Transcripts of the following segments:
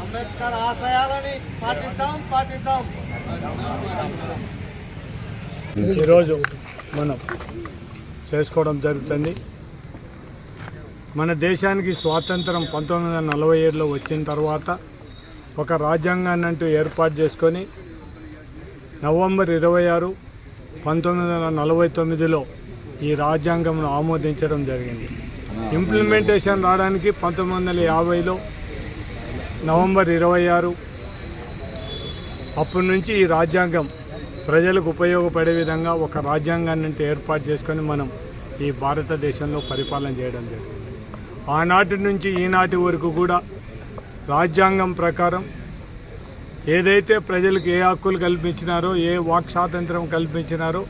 అంబేద్కర్ ఆశయాలని పాటిద్దాం పాటిద్దాం. ఈరోజు మనం చేసుకోవడం జరుగుతుంది. మన దేశానికి స్వాతంత్రం పంతొమ్మిది వందల నలభై ఏడులో వచ్చిన తర్వాత ఒక రాజ్యాంగాన్ని అంటూ ఏర్పాటు చేసుకొని నవంబర్ ఇరవై ఆరు పంతొమ్మిది వందల నలభై తొమ్మిదిలో ఈ రాజ్యాంగంను ఆమోదించడం జరిగింది. ఇంప్లిమెంటేషన్ రావడానికి పంతొమ్మిది వందల యాభైలో నవంబర్ ఇరవై ఆరు అప్పటి నుంచి ఈ రాజ్యాంగం ప్రజలకు ఉపయోగపడే విధంగా ఒక రాజ్యాంగాన్ని అంటే ఏర్పాటు చేసుకొని మనం ఈ భారతదేశంలో పరిపాలన చేయడం జరిగింది. ఆనాటి నుంచి ఈనాటి వరకు కూడా రాజ్యాంగం ప్రకారం ఏదైతే ప్రజలకు ఏ హక్కులు కల్పించినారో ఏ వాక్ స్వాతంత్రం కల్పించినారో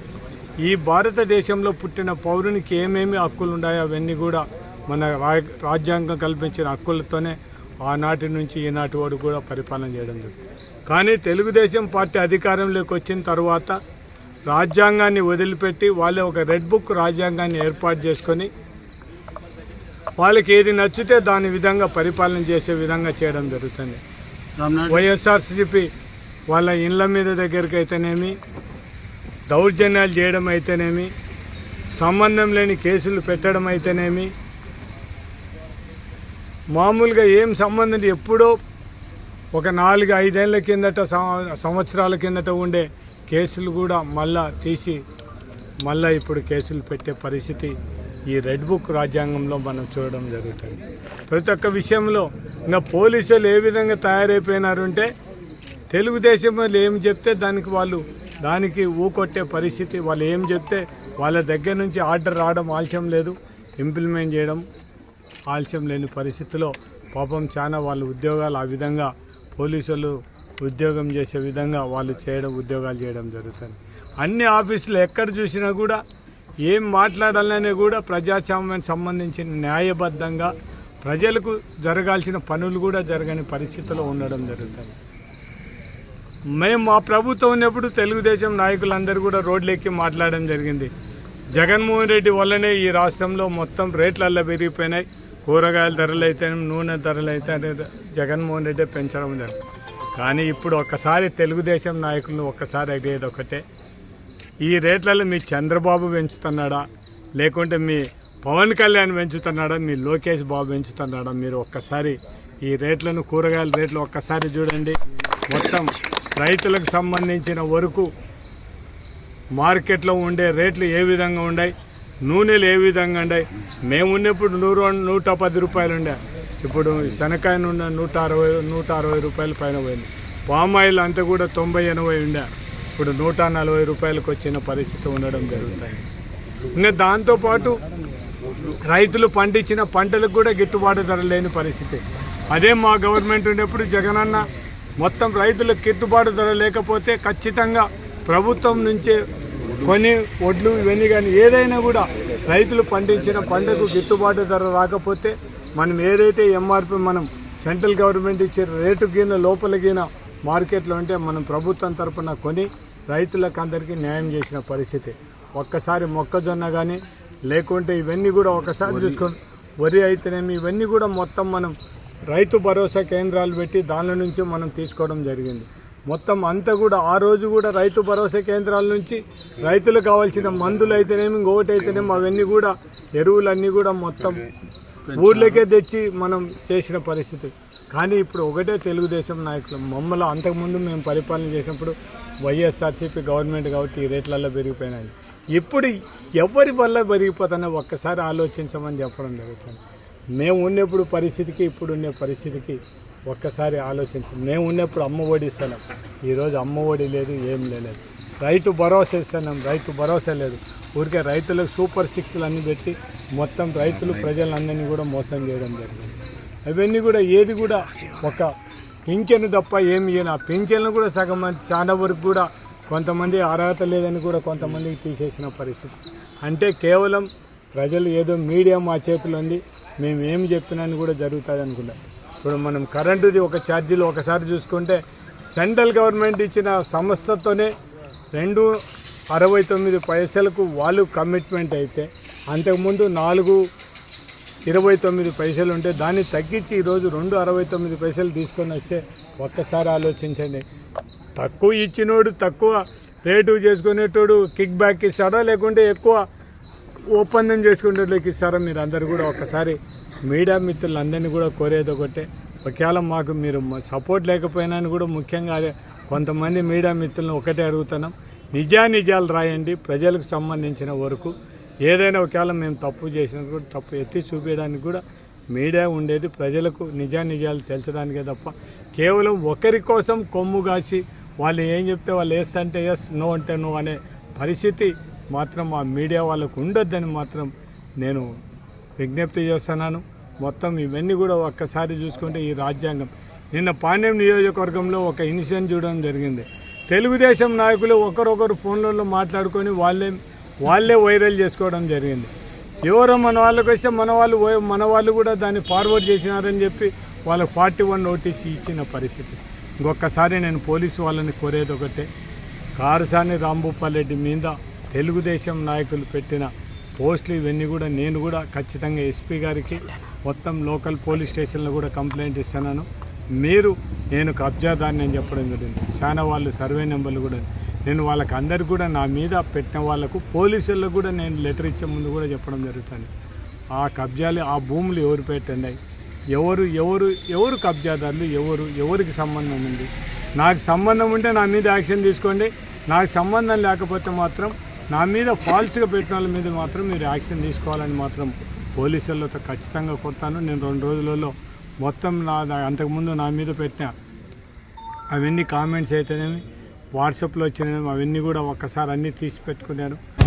ఈ భారతదేశంలో పుట్టిన పౌరునికి ఏమేమి హక్కులు ఉన్నాయో అవన్నీ కూడా మన రాజ్యాంగం కల్పించిన హక్కులతోనే ఆనాటి నుంచి ఈనాటి వరకు కూడా పరిపాలన చేయడం జరిగింది కానీ తెలుగుదేశం పార్టీ అధికారంలోకి వచ్చిన తర్వాత రాజ్యాంగాన్ని వదిలిపెట్టి వాళ్ళే ఒక రెడ్ బుక్ రాజ్యాంగాన్ని ఏర్పాటు చేసుకొని వాళ్ళకి ఏది నచ్చితే దాని విధంగా పరిపాలన చేసే విధంగా చేయడం జరుగుతుంది. వైఎస్ఆర్సీపీ వాళ్ళ ఇండ్ల మీద దగ్గరికి అయితేనేమి దౌర్జన్యాలు చేయడం అయితేనేమి సంబంధం లేని కేసులు పెట్టడం అయితేనేమి మామూలుగా ఏం సంబంధం ఎప్పుడో ఒక నాలుగు ఐదేళ్ళ కిందట సంవత్సరాల కిందట ఉండే కేసులు కూడా మళ్ళా తీసి మళ్ళా ఇప్పుడు కేసులు పెట్టే పరిస్థితి ఈ రెడ్ బుక్ రాజ్యాంగంలో మనం చూడడం జరుగుతుంది. ప్రతి ఒక్క విషయంలో ఇంకా పోలీసులు ఏ విధంగా తయారైపోయినారంటే తెలుగుదేశం వాళ్ళు ఏం చెప్తే దానికి వాళ్ళు దానికి ఊకొట్టే పరిస్థితి. వాళ్ళు ఏం చెప్తే వాళ్ళ దగ్గర నుంచి ఆర్డర్ రావడం ఆలస్యం లేదు. ఇంప్లిమెంట్ చేయడం ఆలస్యం లేని పరిస్థితిలో పాపం చాలా వాళ్ళు ఉద్యోగాలు ఆ విధంగా పోలీసులు ఉద్యోగం చేసే విధంగా వాళ్ళు చేయడం ఉద్యోగాలు చేయడం జరుగుతుంది. అన్ని ఆఫీసులు ఎక్కడ చూసినా కూడా ఏం మాట్లాడాలనే కూడా ప్రజాస్వామ్యానికి సంబంధించిన న్యాయబద్ధంగా ప్రజలకు జరగాల్సిన పనులు కూడా జరగని పరిస్థితిలో ఉండడం జరుగుతుంది. మేము మా ప్రభుత్వం ఉన్నప్పుడు తెలుగుదేశం నాయకులందరూ కూడా రోడ్లెక్కి మాట్లాడడం జరిగింది. జగన్మోహన్ రెడ్డి వల్లనే ఈ రాష్ట్రంలో మొత్తం రేట్లల్లో పెరిగిపోయినాయి. కూరగాయల ధరలు అయితే నూనె ధరలు అయితే జగన్మోహన్ రెడ్డి పెంచడం జరిగింది. కానీ ఇప్పుడు ఒక్కసారి తెలుగుదేశం నాయకులను ఒక్కసారి అడిగేది ఒకటే. ఈ రేట్లలో మీ చంద్రబాబు పెంచుతున్నాడా? లేకుంటే మీ పవన్ కళ్యాణ్ పెంచుతున్నాడా? మీ లోకేష్ బాబు పెంచుతున్నాడా? మీరు ఒక్కసారి ఈ రేట్లను కూరగాయల రేట్లు ఒక్కసారి చూడండి. మొత్తం రైతులకు సంబంధించిన వరకు మార్కెట్లో ఉండే రేట్లు ఏ విధంగా ఉన్నాయి? నూనెలు ఏ విధంగా ఉన్నాయి మేము ఉన్నప్పుడు నూరు నూట పది రూపాయలు ఉండే. ఇప్పుడు శనక్కాయ నూనె నూట అరవై నూట అరవై రూపాయలు పైన పోయింది. పామ్ ఆయిల్ అంతా కూడా తొంభై ఎనభై ఉండే. ఇప్పుడు నూట నలభై రూపాయలకు వచ్చిన పరిస్థితి ఉండడం జరుగుతుంది ఇంకా దాంతోపాటు రైతులు పండించిన పంటలకు కూడా గిట్టుబాటు ధర లేని పరిస్థితి. అదే మా గవర్నమెంట్ ఉన్నప్పుడు జగనన్న మొత్తం రైతులకు గిట్టుబాటు ధర లేకపోతే ఖచ్చితంగా ప్రభుత్వం నుంచే కొన్ని వడ్లు ఇవన్నీ కానీ ఏదైనా కూడా రైతులు పండించిన పంటకు గిట్టుబాటు ధర రాకపోతే మనం ఏదైతే ఎంఆర్పి మనం సెంట్రల్ గవర్నమెంట్ ఇచ్చే రేటు గిన లోపల గిన మార్కెట్లో ఉంటే మనం ప్రభుత్వం తరపున కొని రైతులకు అందరికీ న్యాయం చేసిన పరిస్థితి. ఒక్కసారి మొక్కజొన్న కానీ లేకుంటే ఇవన్నీ కూడా ఒకసారి చూసుకొని వరి అయితేనేమి ఇవన్నీ కూడా మొత్తం మనం రైతు భరోసా కేంద్రాలు పెట్టి దానిలో నుంచి మనం తీసుకోవడం జరిగింది. మొత్తం అంతా కూడా ఆ రోజు కూడా రైతు భరోసా కేంద్రాల నుంచి రైతులకు కావాల్సిన మందులు అయితేనేమి ఇంకొకటి అయితేనేమి అవన్నీ కూడా ఎరువులన్నీ కూడా మొత్తం ఊర్లకే తెచ్చి మనం చేసిన పరిస్థితి. కానీ ఇప్పుడు ఒకటే తెలుగుదేశం నాయకులు మమ్మల్ని అంతకుముందు మేము పరిపాలన చేసినప్పుడు వైఎస్ఆర్సీపీ గవర్నమెంట్ కాబట్టి ఈ రేట్లలో పెరిగిపోయినాయి. ఇప్పుడు ఎవరి వల్ల పెరిగిపోతానో ఒక్కసారి ఆలోచించమని చెప్పడం జరుగుతుంది. మేము ఉన్నప్పుడు పరిస్థితికి ఇప్పుడు ఉండే పరిస్థితికి ఒక్కసారి ఆలోచించండి మేము ఉన్నప్పుడు అమ్మ ఒడి ఇస్తున్నాం ఈరోజు అమ్మ ఒడి లేదు ఏం లేదు. రైతు భరోసా ఇస్తున్నాం రైతు భరోసా లేదు. ఊరికే రైతులకు సూపర్ సిక్స్లు అన్నీ పెట్టి మొత్తం రైతులు ప్రజలందరినీ కూడా మోసం చేయడం జరిగింది. అవన్నీ కూడా ఏది కూడా ఒక పింఛను తప్ప ఏమి ఇయ్యను. ఆ పింఛన్లు కూడా సగం మంది చాలా వరకు కూడా కొంతమంది అర్హత లేదని కూడా కొంతమందికి తీసేసిన పరిస్థితి. అంటే కేవలం ప్రజలు ఏదో మీడియా మా చేతిలో ఉంది మేము ఏం చెప్పినా అని కూడా జరుగుతుంది అనుకున్నాం ఇప్పుడు మనం కరెంటుది ఒక ఛార్జీలు ఒకసారి చూసుకుంటే సెంట్రల్ గవర్నమెంట్ ఇచ్చిన సంస్థతోనే రెండు అరవై తొమ్మిది పైసలకు వాళ్ళు కమిట్మెంట్ అయితే అంతకుముందు నాలుగు ఇరవై తొమ్మిది పైసలు ఉంటే దాన్ని తగ్గించి ఈరోజు రెండు అరవై తొమ్మిది పైసలు తీసుకొని వస్తే ఒక్కసారి ఆలోచించండి. తక్కువ ఇచ్చినోడు తక్కువ రేటు చేసుకునేటోడు కిక్ బ్యాక్ ఇస్తాడా లేకుంటే ఎక్కువ ఒప్పందం చేసుకునేటోళ్ళకి ఇస్తారా మీరు అందరు కూడా ఒక్కసారి మీడియా మిత్రులందరినీ కూడా కోరేది ఒకటే. ఒకవేళ మాకు మీరు సపోర్ట్ లేకపోయినా అని కూడా ముఖ్యంగా అదే కొంతమంది మీడియా మిత్రులను ఒకటే అడుగుతున్నాం. నిజానిజాలు రాయండి ప్రజలకు సంబంధించిన వరకు. ఏదైనా ఒకవేళ మేము తప్పు చేసినా కూడా తప్పు ఎత్తి చూపించడానికి కూడా మీడియా ఉండేది ప్రజలకు నిజానిజాలు తెలచడానికే తప్ప. కేవలం ఒకరి కోసం కొమ్ము కాసి వాళ్ళు ఏం చెప్తే వాళ్ళు ఎస్ అంటే ఎస్ నో అంటే నో అనే పరిస్థితి మాత్రం ఆ మీడియా వాళ్ళకు ఉండొద్దని మాత్రం నేను విజ్ఞప్తి చేస్తున్నాను. మొత్తం ఇవన్నీ కూడా ఒక్కసారి చూసుకుంటే ఈ రాజ్యాంగం. నిన్న పాండ్యం నియోజకవర్గంలో ఒక ఇన్సిడెంట్ చూడడం జరిగింది. తెలుగుదేశం నాయకులు ఒకరొకరు ఫోన్లలో మాట్లాడుకొని వాళ్ళే వాళ్ళే వైరల్ చేసుకోవడం జరిగింది. ఎవరో మన వాళ్ళకి వస్తే మన వాళ్ళు మన వాళ్ళు కూడా దాన్ని ఫార్వర్డ్ చేసినారని చెప్పి వాళ్ళకి ఫార్టీ వన్ నోటీస్ ఇచ్చిన పరిస్థితి. ఇంకొకసారి నేను పోలీసు వాళ్ళని కోరేది ఒకటే కారసాని రాంభూపాల్ మీద తెలుగుదేశం నాయకులు పెట్టిన పోస్టులు ఇవన్నీ కూడా నేను కూడా ఖచ్చితంగా ఎస్పీ గారికి మొత్తం లోకల్ పోలీస్ స్టేషన్లో కూడా కంప్లైంట్ ఇస్తున్నాను. మీరు నేను కబ్జాదాన్ని అని చెప్పడం జరిగింది. చాలా వాళ్ళు సర్వే నెంబర్లు కూడా. నేను వాళ్ళకి అందరికి కూడా నా మీద పెట్టిన వాళ్ళకు పోలీసులకు కూడా నేను లెటర్ ఇచ్చే ముందు కూడా చెప్పడం జరుగుతుంది. ఆ కబ్జాలు ఆ భూములు ఎవరు పెట్టండి ఎవరు ఎవరు ఎవరు కబ్జాదారులు? ఎవరు ఎవరికి సంబంధం ఉంది? నాకు సంబంధం ఉంటే నా మీద యాక్షన్ తీసుకోండి. నాకు సంబంధం లేకపోతే మాత్రం నా మీద ఫాల్స్గా పెట్టిన వాళ్ళ మీద మాత్రం మీరు యాక్షన్ తీసుకోవాలని మాత్రం పోలీసులతో ఖచ్చితంగా కొడతాను. నేను రెండు రోజులలో మొత్తం నా నా- అంతకుముందు నా మీద పెట్టిన అవన్నీ కామెంట్స్ అయితేనేమి వాట్సాప్లో వచ్చినవి అవన్నీ కూడా ఒక్కసారి అన్నీ తీసి పెట్టుకున్నాను.